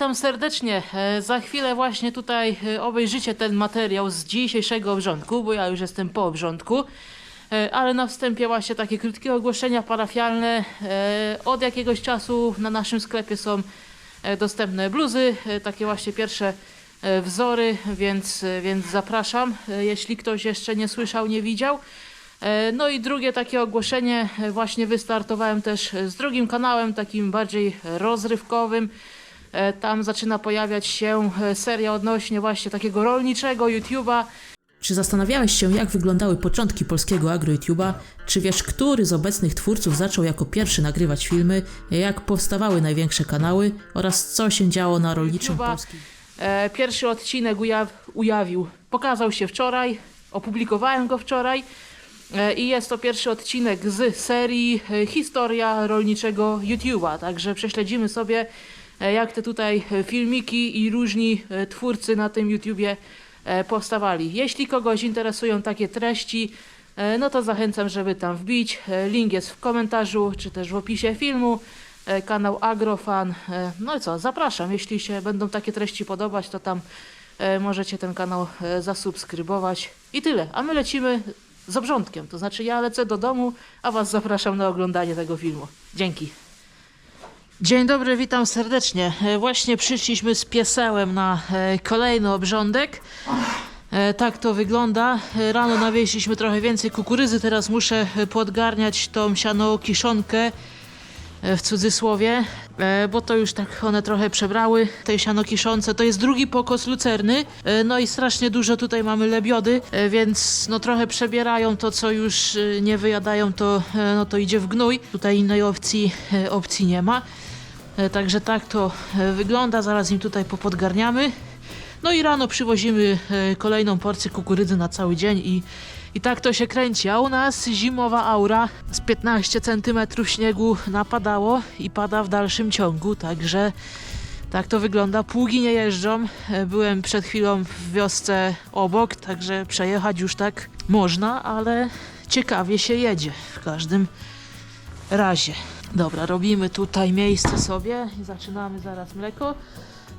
witam serdecznie. E, Za chwilę właśnie tutaj e, obejrzycie ten materiał z dzisiejszego obrządku, bo ja już jestem po obrządku. E, Ale na wstępie właśnie takie krótkie ogłoszenia parafialne. Od jakiegoś czasu na naszym sklepie są dostępne bluzy, takie właśnie pierwsze wzory, więc, więc zapraszam, jeśli ktoś jeszcze nie słyszał, nie widział. No i drugie takie ogłoszenie, właśnie wystartowałem też z drugim kanałem, takim bardziej rozrywkowym. E, Tam zaczyna pojawiać się e, seria odnośnie właśnie takiego rolniczego YouTube'a. Czy zastanawiałeś się, jak wyglądały początki polskiego agro-YouTube'a? Czy wiesz, który z obecnych twórców zaczął jako pierwszy nagrywać filmy? Jak powstawały największe kanały? Oraz co się działo na rolniczym YouTube'a. polskim? E, Pierwszy odcinek ujaw- ujawnił, pokazał się wczoraj, opublikowałem go wczoraj e, i jest to pierwszy odcinek z serii e, Historia rolniczego YouTube'a. Także prześledzimy sobie, jak te tutaj e, filmiki i różni e, twórcy na tym YouTubie e, powstawali. Jeśli kogoś interesują takie treści, e, no to zachęcam, żeby tam wbić. E, Link jest w komentarzu, czy też w opisie filmu e, kanał Agrofan. E, No i co, zapraszam. Jeśli się będą takie treści podobać, to tam e, możecie ten kanał e, zasubskrybować. I tyle. A my lecimy z obrządkiem. To znaczy ja lecę do domu, a was zapraszam na oglądanie tego filmu. Dzięki. Dzień dobry, witam serdecznie. E, Właśnie przyszliśmy z piesełem na e, kolejny obrządek. E, Tak to wygląda. Rano nawieźliśmy trochę więcej kukurydzy, teraz muszę podgarniać tą siano kiszonkę w cudzysłowie, bo to już tak one trochę przebrały, tej siano kiszonce. To jest drugi pokos lucerny, no i strasznie dużo tutaj mamy lebiody, więc no trochę przebierają to, co już nie wyjadają, to, no to idzie w gnój. Tutaj innej opcji, opcji nie ma. E, Także tak to e, wygląda, zaraz im tutaj popodgarniamy. No i rano przywozimy e, kolejną porcję kukurydzy na cały dzień i, i tak to się kręci. A u nas zimowa aura z 15 cm śniegu napadało i pada w dalszym ciągu, także tak to wygląda. Pługi nie jeżdżą. Byłem przed chwilą w wiosce obok, także przejechać już tak można, ale ciekawie się jedzie w każdym razie. Dobra, robimy tutaj miejsce sobie i zaczynamy zaraz mleko.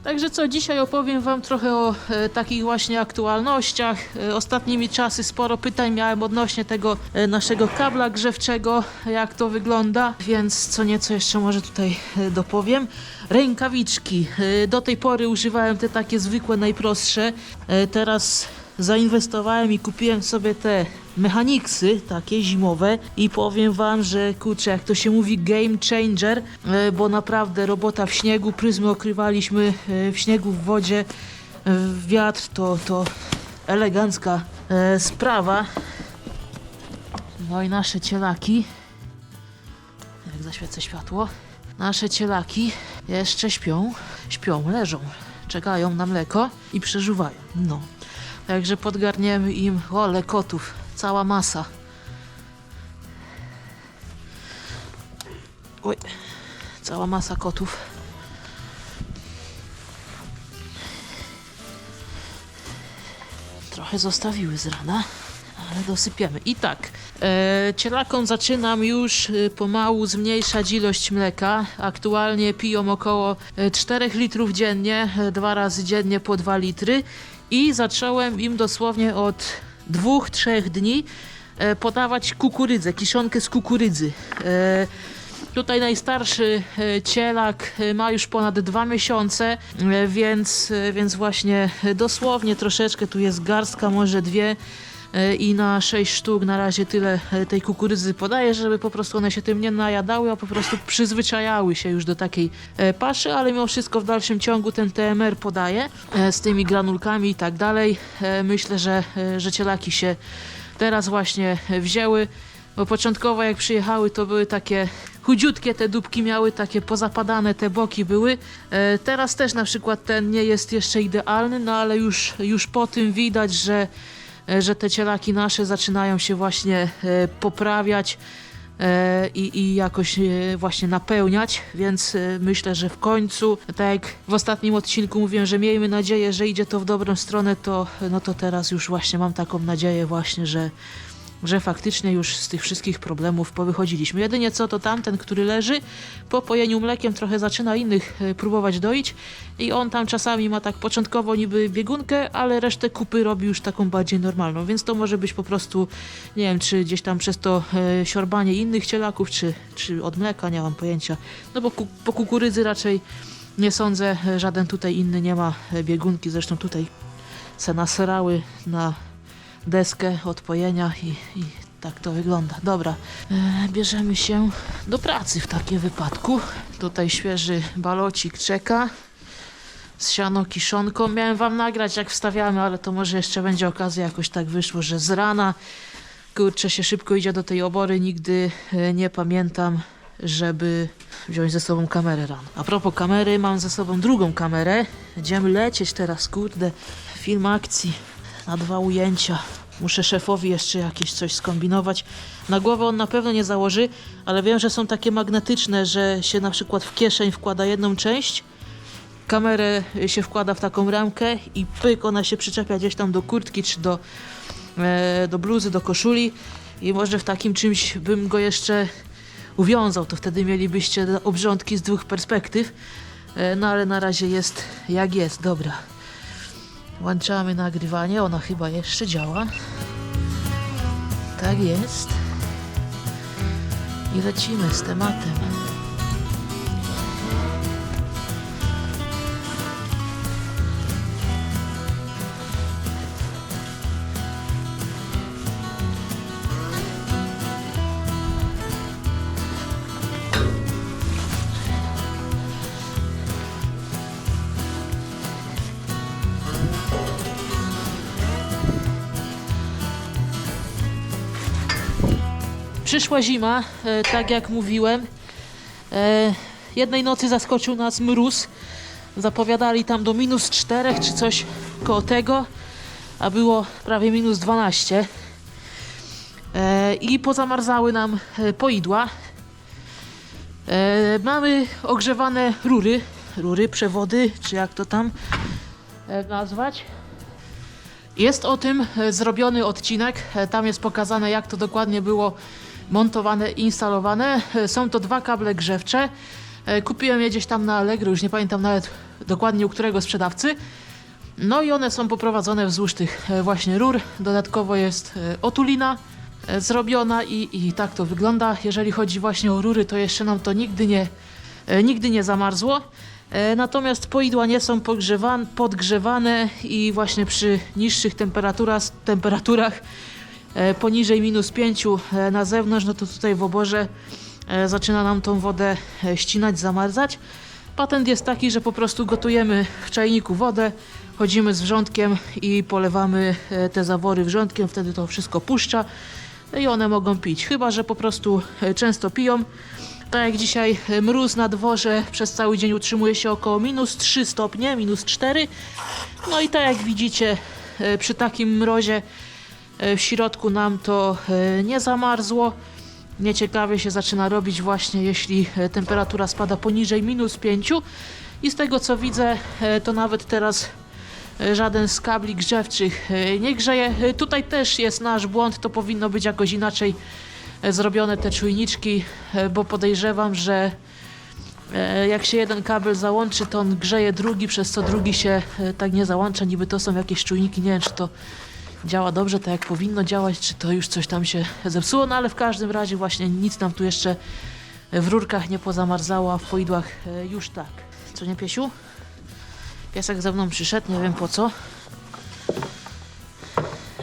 Także co, dzisiaj opowiem Wam trochę o e, takich właśnie aktualnościach. E, ostatnimi czasy sporo pytań miałem odnośnie tego e, naszego kabla grzewczego, jak to wygląda, więc co nieco jeszcze może tutaj e, dopowiem. Rękawiczki. E, do tej pory używałem te takie zwykłe, najprostsze. E, teraz zainwestowałem i kupiłem sobie te mechaniksy, takie zimowe. I powiem wam, że kurczę, jak to się mówi game changer, e, bo naprawdę robota w śniegu, pryzmy okrywaliśmy e, w śniegu, w wodzie, e, w wiatr, to, to elegancka sprawa. No i nasze cielaki, jak zaświecę światło, nasze cielaki jeszcze śpią, śpią, leżą, czekają na mleko i przeżuwają, no. Także podgarniemy im ole kotów, cała masa. Oj, cała masa kotów. Trochę zostawiły z rana, ale dosypiemy. I tak, e, cielakom zaczynam już e, pomału zmniejszać ilość mleka. Aktualnie piją około e, 4 litrów dziennie, e, dwa razy dziennie po 2 litry. I zacząłem im dosłownie od dwóch, trzech dni e, podawać kukurydzę, kiszonkę z kukurydzy. E, Tutaj najstarszy e, cielak ma już ponad dwa miesiące, więc, więc właśnie dosłownie troszeczkę, tu jest garstka, może dwie i na sześć sztuk na razie tyle e, tej kukurydzy podaję, żeby po prostu one się tym nie najadały, a po prostu przyzwyczajały się już do takiej e, paszy, ale mimo wszystko w dalszym ciągu ten TMR podaje e, z tymi granulkami i tak dalej. E, Myślę, że, e, że cielaki się teraz właśnie e, wzięły. Bo początkowo jak przyjechały, to były takie chudziutkie te dupki miały, takie pozapadane te boki były. E, teraz też na przykład ten nie jest jeszcze idealny, no ale już, już po tym widać, że, e, że te cielaki nasze zaczynają się właśnie e, poprawiać e, i, i jakoś e, właśnie napełniać, więc e, myślę, że w końcu, tak jak w ostatnim odcinku mówiłem, że miejmy nadzieję, że idzie to w dobrą stronę, to, no to teraz już właśnie mam taką nadzieję właśnie, że że faktycznie już z tych wszystkich problemów powychodziliśmy. Jedynie co to tamten, który leży, po pojeniu mlekiem trochę zaczyna innych e, próbować doić i on tam czasami ma tak początkowo niby biegunkę, ale resztę kupy robi już taką bardziej normalną, więc to może być po prostu, nie wiem, czy gdzieś tam przez to e, siorbanie innych cielaków, czy, czy od mleka, nie mam pojęcia. No bo ku, po kukurydzy raczej nie sądzę, e, żaden tutaj inny nie ma e, biegunki, zresztą tutaj se naserały na deskę odpojenia i, i tak to wygląda. Dobra, e, bierzemy się do pracy w takim wypadku. Tutaj świeży balocik czeka z siano kiszonką. Miałem wam nagrać jak wstawiamy, ale to może jeszcze będzie okazja, jakoś tak wyszło, że z rana kurczę się szybko idzie do tej obory. Nigdy e, nie pamiętam, żeby wziąć ze sobą kamerę rano. A propos kamery, mam ze sobą drugą kamerę. Będziemy lecieć teraz, kurde, film akcji na dwa ujęcia. Muszę szefowi jeszcze jakieś coś skombinować. Na głowę on na pewno nie założy, ale wiem, że są takie magnetyczne, że się na przykład w kieszeń wkłada jedną część, kamerę się wkłada w taką ramkę i pyk, ona się przyczepia gdzieś tam do kurtki czy do, e, do bluzy, do koszuli i może w takim czymś bym go jeszcze uwiązał, to wtedy mielibyście obrządki z dwóch perspektyw. E, no ale na razie jest jak jest, dobra. Włączamy nagrywanie, ono chyba jeszcze działa. Tak jest. I lecimy z tematem. Przyszła zima, e, tak jak mówiłem. E, jednej nocy zaskoczył nas mróz. Zapowiadali tam do minus 4 czy coś koło tego, a było prawie minus 12. E, I pozamarzały nam poidła. Mamy ogrzewane rury, rury, przewody, czy jak to tam nazwać. Jest o tym zrobiony odcinek. Tam jest pokazane, jak to dokładnie było montowane i instalowane. E, Są to dwa kable grzewcze. E, Kupiłem je gdzieś tam na Allegro, już nie pamiętam nawet dokładnie u którego sprzedawcy. No i one są poprowadzone wzdłuż tych e, właśnie rur. Dodatkowo jest otulina zrobiona i, i tak to wygląda. Jeżeli chodzi właśnie o rury, to jeszcze nam to nigdy nie, nigdy nie zamarzło. Natomiast poidła nie są podgrzewane i właśnie przy niższych temperaturach, poniżej minus 5 e, na zewnątrz, no to tutaj w oborze e, zaczyna nam tą wodę e, ścinać, zamarzać. Patent jest taki, że po prostu gotujemy w czajniku wodę, chodzimy z wrzątkiem i polewamy e, te zawory wrzątkiem, wtedy to wszystko puszcza i one mogą pić. Chyba, że po prostu e, często piją. Tak jak dzisiaj e, mróz na dworze przez cały dzień utrzymuje się około minus 3 stopnie, minus 4. No i tak jak widzicie, e, przy takim mrozie e, w środku nam to e, nie zamarzło. Nieciekawie się zaczyna robić właśnie jeśli e, temperatura spada poniżej minus 5. I z tego co widzę, e, to nawet teraz e, żaden z kabli grzewczych e, nie grzeje. E, Tutaj też jest nasz błąd, to powinno być jakoś inaczej e, zrobione te czujniczki, e, bo podejrzewam, że e, jak się jeden kabel załączy, to on grzeje drugi, przez co drugi się e, tak nie załącza. Niby to są jakieś czujniki, nie wiem czy to działa dobrze, tak jak powinno działać, czy to już coś tam się zepsuło, no ale w każdym razie właśnie nic nam tu jeszcze w rurkach nie pozamarzało, a w poidłach e, już tak. Co nie, Piesiu? Piesek ze mną przyszedł, nie wiem po co.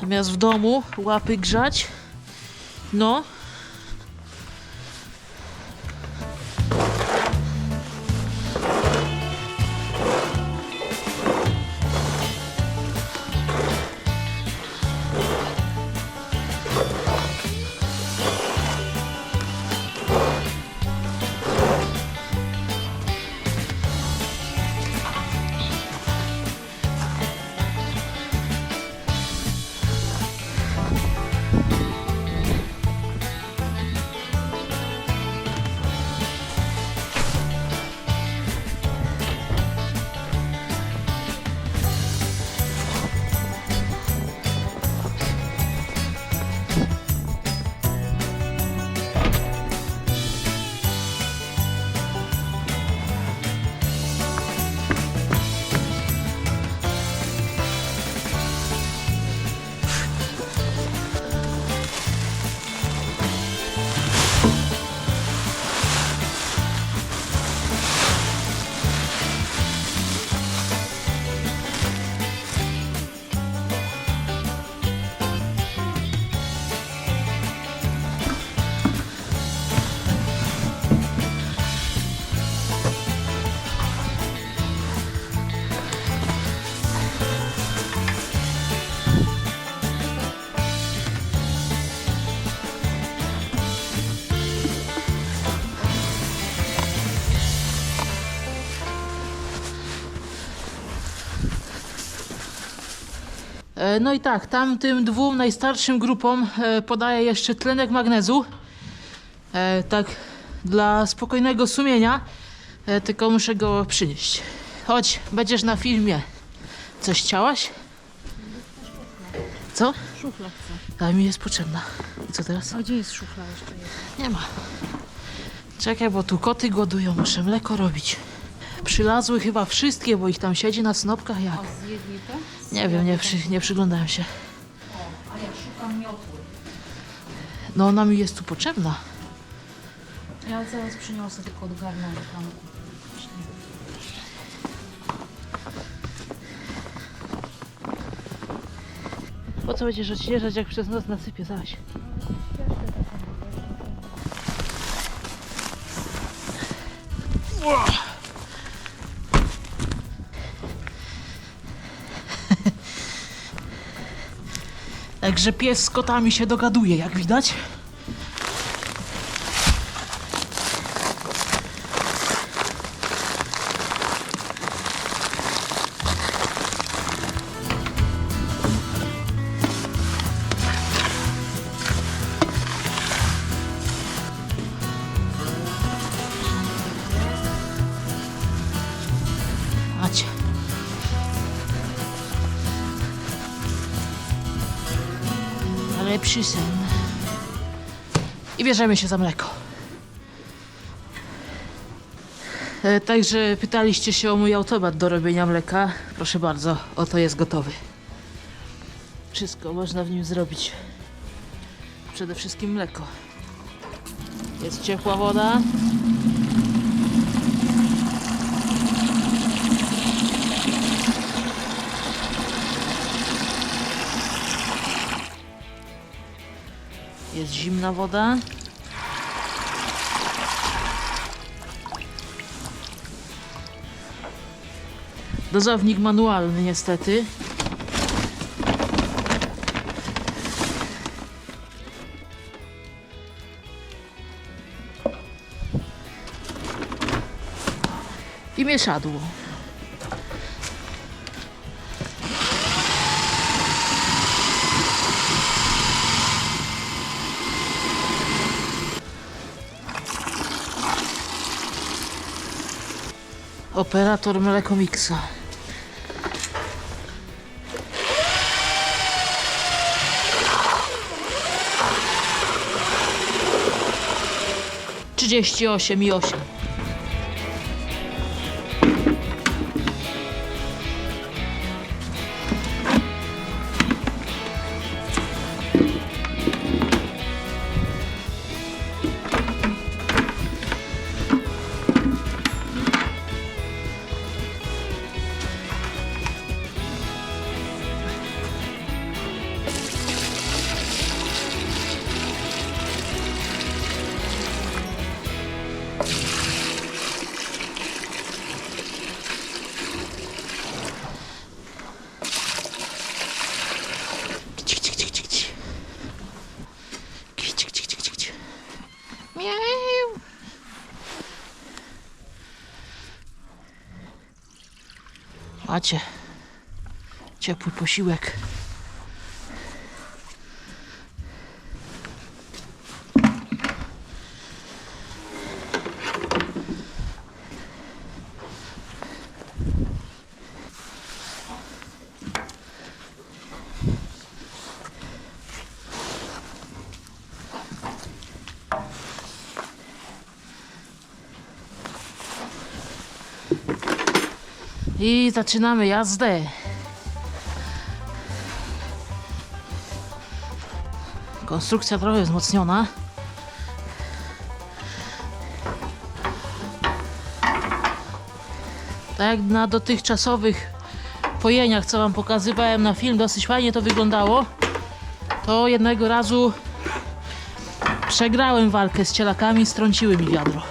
Zamiast w domu łapy grzać. No. No i tak, tamtym dwóm najstarszym grupom e, podaję jeszcze tlenek magnezu. E, tak dla spokojnego sumienia. E, tylko muszę go przynieść. Chodź, będziesz na filmie. Coś chciałaś? Co? Szufla chcę. A mi jest potrzebna. I co teraz? A gdzie jest szufla jeszcze jedna? Nie ma. Czekaj, bo tu koty głodują, muszę mleko robić. Przylazły chyba wszystkie, bo ich tam siedzi na snopkach jak. A zjedli te? Nie wiem, nie, przy, nie przyglądałem się. A ja szukam miotły. No ona mi jest tu potrzebna. Ja zaraz przyniosę tylko odgarnę planku. Po co będziesz odświeżać, jak przez noc nasypie zaś? Ua! Także pies z kotami się dogaduje, jak widać. Sen. I bierzemy się za mleko. E, Także pytaliście się o mój automat do robienia mleka. Proszę bardzo, oto jest gotowy. Wszystko można w nim zrobić. Przede wszystkim mleko. Jest ciepła woda. Jest zimna woda. Dozownik manualny niestety. I mieszadło. Operator Mlekomiksa. Trzydzieści osiem i osiem. Macie ciepły posiłek. I zaczynamy jazdę. Konstrukcja trochę wzmocniona. Tak jak na dotychczasowych pojeniach, co wam pokazywałem na film, dosyć fajnie to wyglądało. To jednego razu przegrałem walkę z cielakami, strąciły mi wiadro.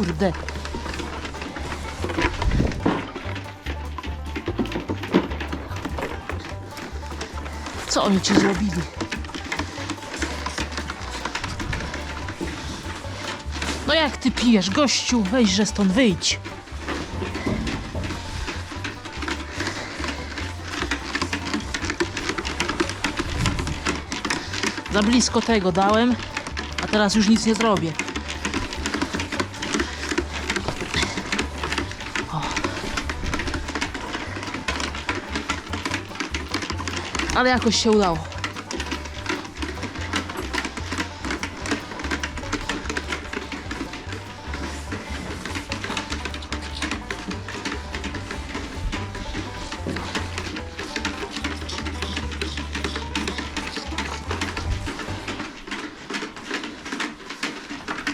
Naprawdę. Co oni ci zrobili? No jak ty pijesz, gościu? Weźże stąd wyjdź. Za blisko tego dałem, a teraz już nic nie zrobię. Ale jakoś się udało.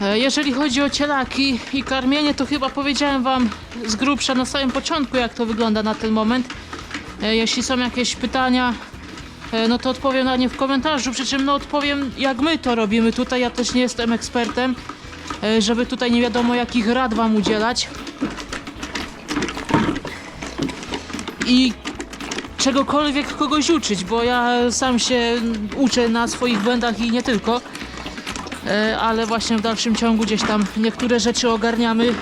E, Jeżeli chodzi o cielaki i karmienie, to chyba powiedziałem Wam z grubsza na samym początku, jak to wygląda na ten moment. E, Jeśli są jakieś pytania, e, no to odpowiem na nie w komentarzu. Przy czym no odpowiem, jak my to robimy tutaj. Ja też nie jestem ekspertem, e, żeby tutaj nie wiadomo jakich rad Wam udzielać. I czegokolwiek kogoś uczyć, bo ja sam się uczę na swoich błędach i nie tylko. E, ale właśnie w dalszym ciągu gdzieś tam niektóre rzeczy ogarniamy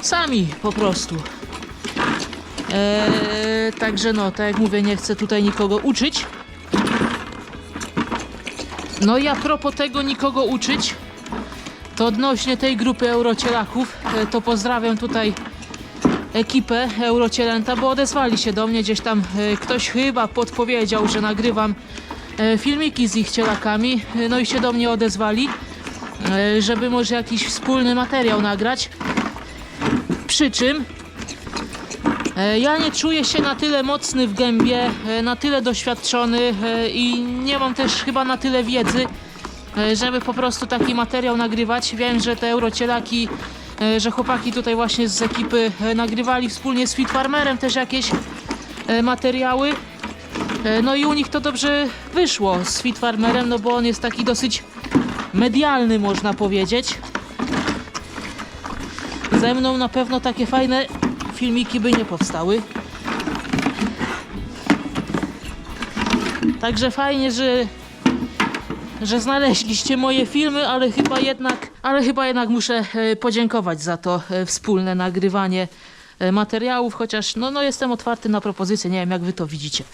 sami po prostu. Także no, tak jak mówię, nie chcę tutaj nikogo uczyć. No i a propos tego nikogo uczyć, to odnośnie tej grupy Eurocielaków, e, to pozdrawiam tutaj ekipę Eurocielęta, bo odezwali się do mnie gdzieś tam, e, ktoś chyba podpowiedział, że nagrywam e, filmiki z ich cielakami, no i się do mnie odezwali, żeby może jakiś wspólny materiał nagrać. Przy czym ja nie czuję się na tyle mocny w gębie, e, na tyle doświadczony e, i nie mam też chyba na tyle wiedzy, e, żeby po prostu taki materiał nagrywać. Wiem, że te eurocielaki, e, że chłopaki tutaj właśnie z ekipy e, nagrywali wspólnie z Fit Farmerem też jakieś e, materiały. E, No i u nich to dobrze wyszło z Fit Farmerem, no bo on jest taki dosyć medialny, można powiedzieć. Ze mną na pewno takie fajne filmiki by nie powstały. Także fajnie, że, że znaleźliście moje filmy, ale chyba jednak, ale chyba jednak muszę e, podziękować za to e, wspólne nagrywanie e, materiałów, chociaż no, no jestem otwarty na propozycje, nie wiem jak wy to widzicie.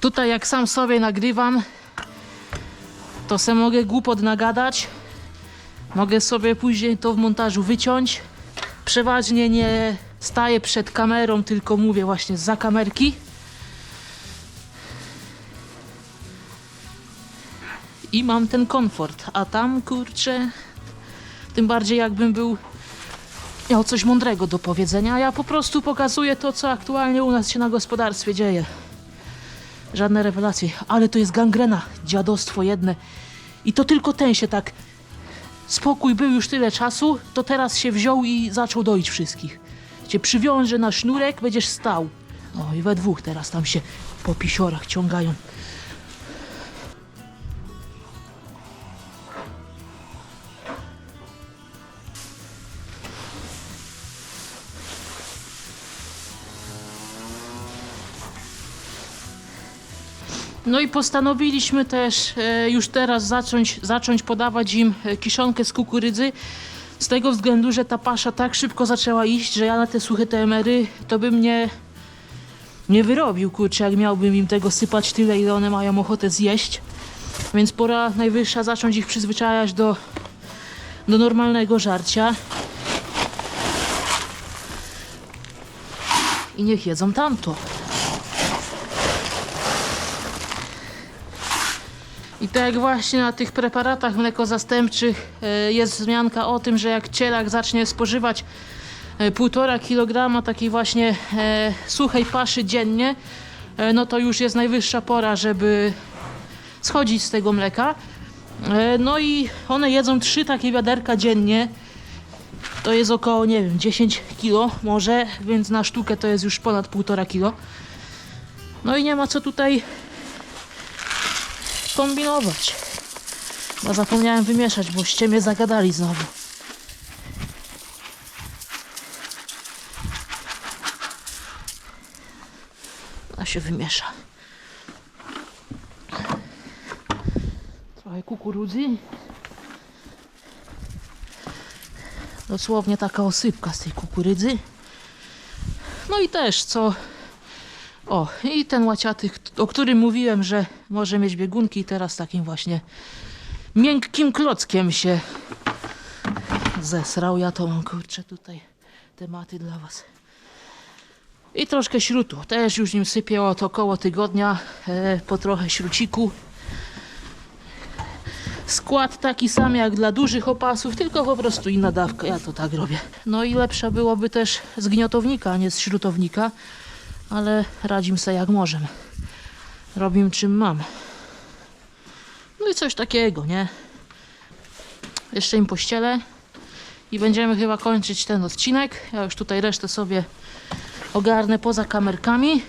Tutaj jak sam sobie nagrywam, to se mogę głupot nagadać. Mogę sobie później to w montażu wyciąć. Przeważnie nie staję przed kamerą, tylko mówię właśnie za kamerki. I mam ten komfort. A tam kurczę, tym bardziej jakbym był miał coś mądrego do powiedzenia. Ja po prostu pokazuję to, co aktualnie u nas się na gospodarstwie dzieje. Żadne rewelacje. Ale to jest gangrena, dziadostwo jedne. I to tylko ten się tak spokój był już tyle czasu, to teraz się wziął i zaczął doić wszystkich. Cię przywiąże na sznurek, będziesz stał. O i we dwóch teraz tam się po pisiorach ciągają. No i postanowiliśmy też e, już teraz zacząć, zacząć podawać im e, kiszonkę z kukurydzy. Z tego względu, że ta pasza tak szybko zaczęła iść, że ja na te suche TMR-y to bym nie, nie wyrobił, kurczę, jak miałbym im tego sypać tyle, ile one mają ochotę zjeść. Więc pora najwyższa zacząć ich przyzwyczajać do, do normalnego żarcia. I niech jedzą tamto. Tak jak właśnie na tych preparatach mlekozastępczych e, jest wzmianka o tym, że jak cielak zacznie spożywać e, 1,5 kg takiej właśnie e, suchej paszy dziennie, e, no to już jest najwyższa pora, żeby schodzić z tego mleka. E, no i one jedzą trzy takie wiaderka dziennie. To jest około, nie wiem, 10 kg może, więc na sztukę to jest już ponad 1,5 kg. No i nie ma co tutaj kombinować. Bo zapomniałem wymieszać, boście mnie zagadali znowu. A się wymiesza. Trochę kukurudzy. Dosłownie taka osypka z tej kukurydzy. No i też co o, i ten łaciaty, o którym mówiłem, że może mieć biegunki, teraz takim właśnie miękkim klockiem się zesrał. Ja to mam kurczę tutaj tematy dla was. I troszkę śrutu. Też już nim sypię od około tygodnia e, po trochę śruciku. Skład taki sam jak dla dużych opasów, tylko po prostu inna dawka. Ja to tak robię. No i lepsza byłoby też z gniotownika, a nie z śrutownika, ale radzim sobie jak możemy. Robim czym mam. No i coś takiego, nie? Jeszcze im pościelę i będziemy chyba kończyć ten odcinek. Ja już tutaj resztę sobie ogarnę poza kamerkami.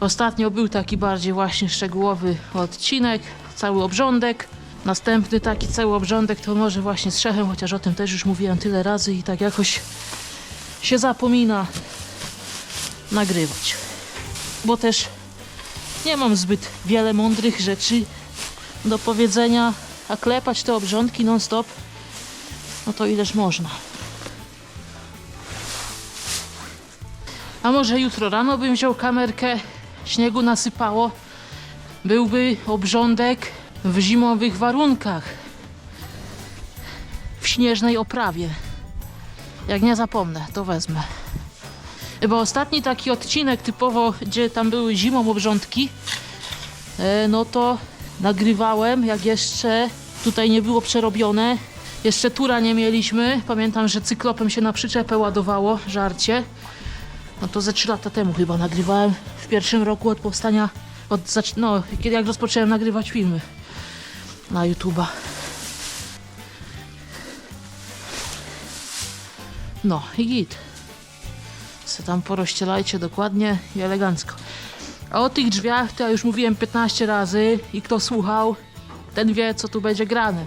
Ostatnio był taki bardziej właśnie szczegółowy odcinek, cały obrządek. Następny taki cały obrządek to może właśnie z szechem, chociaż o tym też już mówiłem tyle razy i tak jakoś się zapomina nagrywać. Bo też nie mam zbyt wiele mądrych rzeczy do powiedzenia, a klepać te obrządki non stop, no to ileż można. A może jutro rano bym wziął kamerkę, śniegu nasypało, byłby obrządek w zimowych warunkach, w śnieżnej oprawie. Jak nie zapomnę, to wezmę. Bo ostatni taki odcinek typowo, gdzie tam były zimą obrządki, e, no to nagrywałem, jak jeszcze tutaj nie było przerobione. Jeszcze tura nie mieliśmy. Pamiętam, że cyklopem się na przyczepę ładowało, żarcie. No to ze 3 lata temu chyba nagrywałem w pierwszym roku od powstania, od, no, kiedy jak rozpocząłem nagrywać filmy na YouTube'a. No i git. Tam porozścielajcie dokładnie i elegancko. A o tych drzwiach to ja już mówiłem 15 razy i kto słuchał, ten wie co tu będzie grane.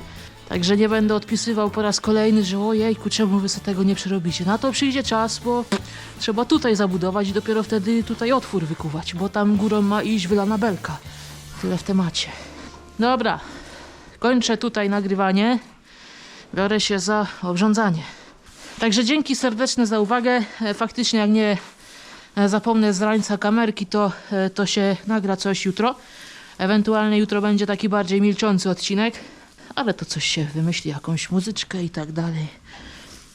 Także nie będę odpisywał po raz kolejny, że ojejku, czemu wy sobie tego nie przerobicie. Na to przyjdzie czas, bo trzeba tutaj zabudować i dopiero wtedy tutaj otwór wykuwać, bo tam górą ma iść wylana belka. Tyle w temacie. Dobra, kończę tutaj nagrywanie. Biorę się za obrządzanie. Także dzięki serdeczne za uwagę. E, Faktycznie jak nie e, zapomnę z rańca kamerki, to, e, to się nagra coś jutro. Ewentualnie jutro będzie taki bardziej milczący odcinek, ale to coś się wymyśli, jakąś muzyczkę i tak dalej.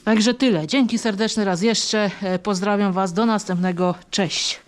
Także tyle. Dzięki serdeczne raz jeszcze. Pozdrawiam Was. Do następnego. Cześć.